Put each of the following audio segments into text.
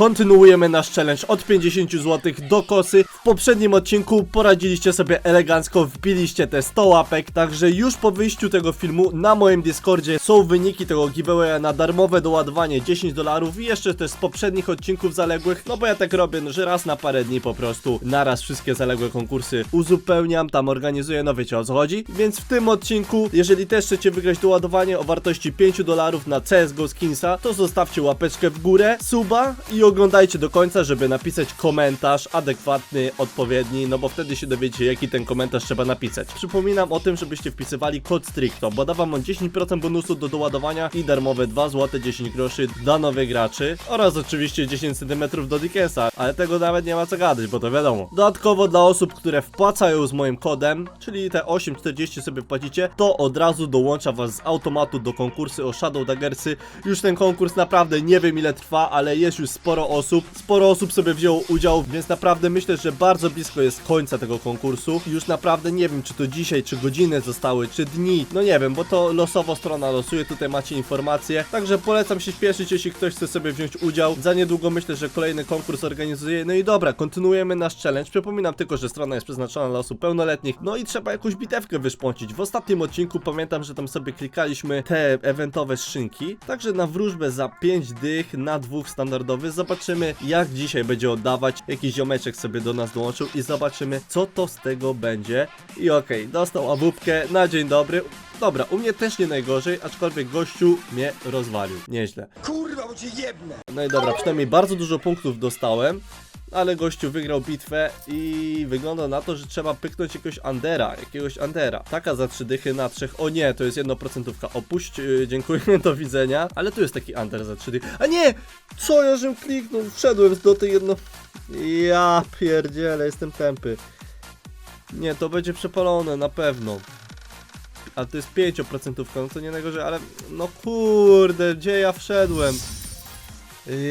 kontynuujemy nasz challenge od 50 zł do kosy. W poprzednim odcinku poradziliście sobie elegancko, wbiliście te 100 łapek, także już po wyjściu tego filmu na moim Discordzie są wyniki tego giveawaya na darmowe doładowanie 10 dolarów i jeszcze też z poprzednich odcinków zaległych, no bo ja tak robię, no, że raz na parę dni po prostu naraz wszystkie zaległe konkursy uzupełniam, tam organizuję, no wiecie o co chodzi. Więc w tym odcinku, jeżeli też chcecie wygrać doładowanie o wartości 5 dolarów na CSGO Skinsa, to zostawcie łapeczkę w górę, suba i oglądajcie do końca, żeby napisać komentarz adekwatny, odpowiedni, no bo wtedy się dowiecie, jaki ten komentarz trzeba napisać. Przypominam o tym, żebyście wpisywali kod STRICTO, bo da wam on 10% bonusu do doładowania i darmowe 2 zł 10 groszy dla nowych graczy oraz oczywiście 10 cm do Dickensa, ale tego nawet nie ma co gadać, bo to wiadomo. Dodatkowo dla osób, które wpłacają z moim kodem, czyli te 8,40 sobie płacicie, to od razu dołącza was z automatu do konkursy o Shadow Daggersy. Już ten konkurs naprawdę nie wiem ile trwa, ale jest już sporo osób. Sporo osób sobie wzięło udział, więc naprawdę myślę, że bardzo blisko jest końca tego konkursu. Już naprawdę nie wiem, czy to dzisiaj, czy godziny zostały, czy dni. No nie wiem, bo to losowo strona losuje, tutaj macie informacje. Także polecam się śpieszyć, jeśli ktoś chce sobie wziąć udział. Za niedługo myślę, że kolejny konkurs organizuję. No i dobra, kontynuujemy nasz challenge. Przypominam tylko, że strona jest przeznaczona dla osób pełnoletnich. No i trzeba jakąś bitewkę wyszpącić. W ostatnim odcinku pamiętam, że tam sobie klikaliśmy te eventowe skrzynki. Także na wróżbę za 5 dych na dwóch standardowy. Zobaczymy, jak dzisiaj będzie oddawać. Jakiś ziomeczek sobie do nas dołączył i zobaczymy, co to z tego będzie. I okej, dostał awupkę na dzień dobry. Dobra, u mnie też nie najgorzej, aczkolwiek gościu mnie rozwalił. Nieźle. Kurwa, bo cię jebnę! No i dobra, przynajmniej bardzo dużo punktów dostałem, ale gościu wygrał bitwę i wygląda na to, że trzeba pyknąć jakiegoś Andera, jakiegoś Andera. Taka za trzy dychy na trzech, o nie, to jest jednoprocentówka, opuść, yy, dziękuję, do widzenia, ale tu jest taki Ander za trzy dychy, a nie, co ja żem kliknął, wszedłem do tej jedno, ja pierdzielę, jestem tępy. Nie, to będzie przepalone, na pewno. Ale to jest 5%, no to nie najgorzej, ale no kurde, gdzie ja wszedłem?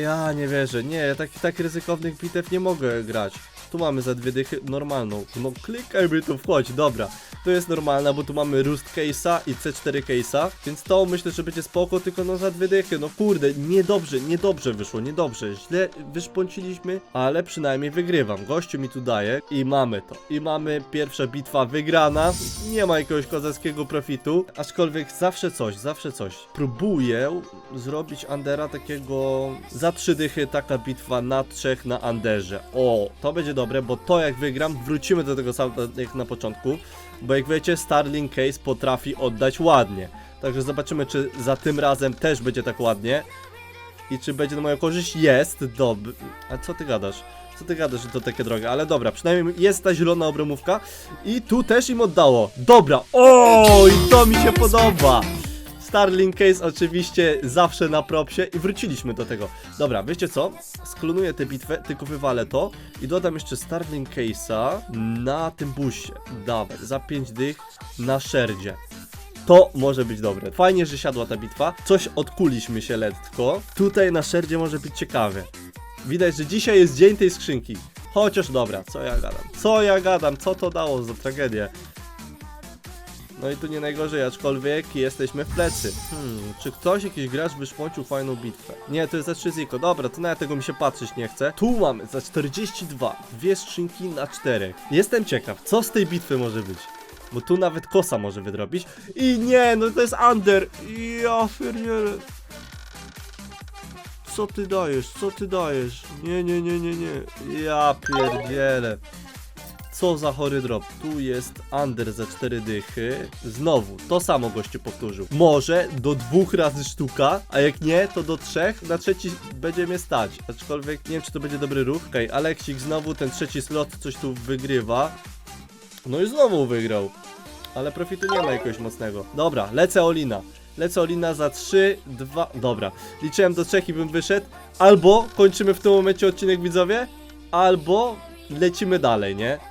Ja nie wierzę, nie, ja tak, tak ryzykownych bitew nie mogę grać. Tu mamy za dwie dychy normalną. No klikaj mi tu wchodź, dobra. To jest normalna, bo tu mamy Roost Case'a i C4 Case'a, więc to myślę, że będzie spoko, tylko no za dwie dychy. No kurde, niedobrze, niedobrze wyszło, niedobrze. Źle wyszpąciliśmy, ale przynajmniej wygrywam. Gościu mi tu daje i mamy to. I mamy pierwsza bitwa wygrana. Nie ma jakiegoś kozackiego profitu, aczkolwiek zawsze coś, zawsze coś. Próbuję zrobić Andera takiego za trzy dychy, taka bitwa na trzech na Anderze. O, to będzie dobre, bo to jak wygram, wrócimy do tego samego jak na początku, bo jak wiecie, Starling Case potrafi oddać ładnie. Także zobaczymy, czy za tym razem też będzie tak ładnie. I czy będzie na moją korzyść? Jest, dobry. A co ty gadasz? Co ty gadasz, że to takie drogie? Ale dobra, przynajmniej jest ta zielona obromówka. I tu też im oddało. Dobra, o, i to mi się podoba. Starling Case oczywiście zawsze na propsie i wróciliśmy do tego. Dobra, wiecie co? Sklonuję tę bitwę, tylko wywalę to i dodam jeszcze Starling Case'a na tym busie. Dawaj, za 5 dych na szerdzie. To może być dobre. Fajnie, że siadła ta bitwa. Coś odkuliśmy się letko. Tutaj na szerdzie może być ciekawie. Widać, że dzisiaj jest dzień tej skrzynki. Chociaż dobra, co ja gadam? Co ja gadam? Co to dało za tragedię? No i tu nie najgorzej, aczkolwiek jesteśmy w plecy. Hmm, czy ktoś, jakiś gracz wyszpącił fajną bitwę? Nie, to jest za 3 ziko. Dobra, to nawet tego mi się patrzeć nie chce. Tu mamy za 42, dwie skrzynki na 4. Jestem ciekaw, co z tej bitwy może być. Bo tu nawet kosa może wydrobić. I nie, no to jest under. Ja pierdzielę. Co ty dajesz? Co ty dajesz? Nie, nie, nie, nie, nie. Ja pierdzielę. Co za chory drop. Tu jest under za 4 dychy. Znowu, to samo gościu powtórzył. Może do dwóch razy sztuka, a jak nie, to do trzech. Na trzeci będzie mnie stać. Aczkolwiek nie wiem, czy to będzie dobry ruch. Okej, okay, Aleksik znowu ten trzeci slot coś tu wygrywa. No i znowu wygrał. Ale profitu nie ma jakiegoś mocnego. Dobra, lecę Olina. Lecę Olina za 3, 2. Dobra. Liczyłem do 3 i bym wyszedł. Albo kończymy w tym momencie odcinek widzowie, albo lecimy dalej, nie?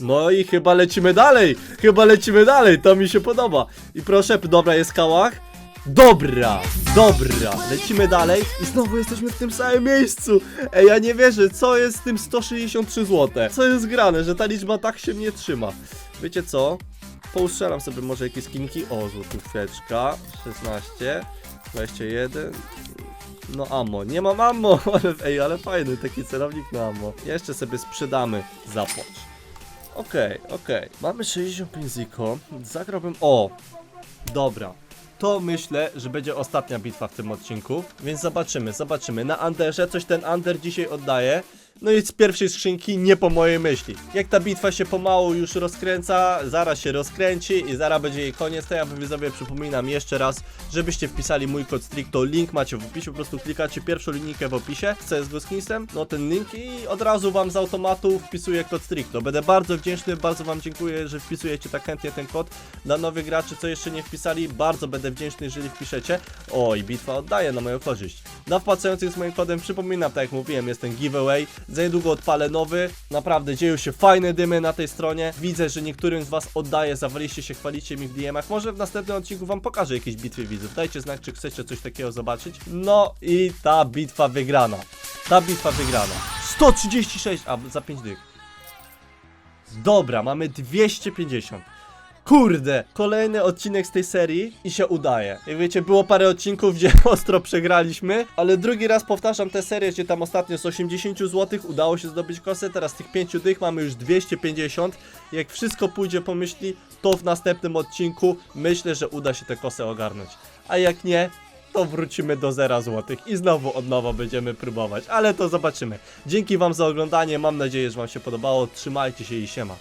No i chyba lecimy dalej! Chyba lecimy dalej, to mi się podoba. I proszę, dobra, jest kałach. Dobra, dobra, lecimy dalej i znowu jesteśmy w tym samym miejscu. Ej, ja nie wierzę, co jest z tym 163 zł? Co jest grane, że ta liczba tak się mnie trzyma? Wiecie co? Poustrzelam sobie może jakieś skinki. O, złotóweczka, 16, 21, No ammo, nie mam ammo, ej, ale fajny taki celownik na ammo. Jeszcze sobie sprzedamy zapłać. Okej, okej. Mamy 65 ziko. Zagrałbym... O! Dobra. To myślę, że będzie ostatnia bitwa w tym odcinku, więc zobaczymy, zobaczymy. Na Anderze coś ten Ander dzisiaj oddaje. No i z pierwszej skrzynki nie po mojej myśli. Jak ta bitwa się pomału już rozkręca, zaraz się rozkręci i zaraz będzie jej koniec, to ja widzowie przypominam jeszcze raz, żebyście wpisali mój kod stricto, link macie w opisie, po prostu klikacie pierwszą linijkę w opisie z CSGO Skinsem, no ten link i od razu wam z automatu wpisuję kod stricto. Będę bardzo wdzięczny, bardzo wam dziękuję, że wpisujecie tak chętnie ten kod. Dla nowych graczy, co jeszcze nie wpisali, bardzo będę wdzięczny, jeżeli wpiszecie. O, i bitwa oddaje na moją korzyść. Dla wpłacających z moim kodem przypominam, tak jak mówiłem, jest ten giveaway. Za niedługo odpalę nowy. Naprawdę dzieją się fajne dymy na tej stronie. Widzę, że niektórym z was oddaję, zawaliście się, chwalicie mi w DM-ach. Może w następnym odcinku wam pokażę jakieś bitwy widzów. Dajcie znak, czy chcecie coś takiego zobaczyć. No i ta bitwa wygrana. Ta bitwa wygrana. 136, a za 5 dych. Dobra, mamy 250. Kurde, kolejny odcinek z tej serii i się udaje. Jak wiecie, było parę odcinków, gdzie ostro przegraliśmy, ale drugi raz powtarzam tę serię, gdzie tam ostatnio z 80 zł udało się zdobyć kosę, teraz tych 5 dych mamy już 250. Jak wszystko pójdzie po myśli, to w następnym odcinku myślę, że uda się tę kosę ogarnąć. A jak nie, to wrócimy do 0 zł i znowu od nowa będziemy próbować, ale to zobaczymy. Dzięki wam za oglądanie, mam nadzieję, że wam się podobało, trzymajcie się i siema.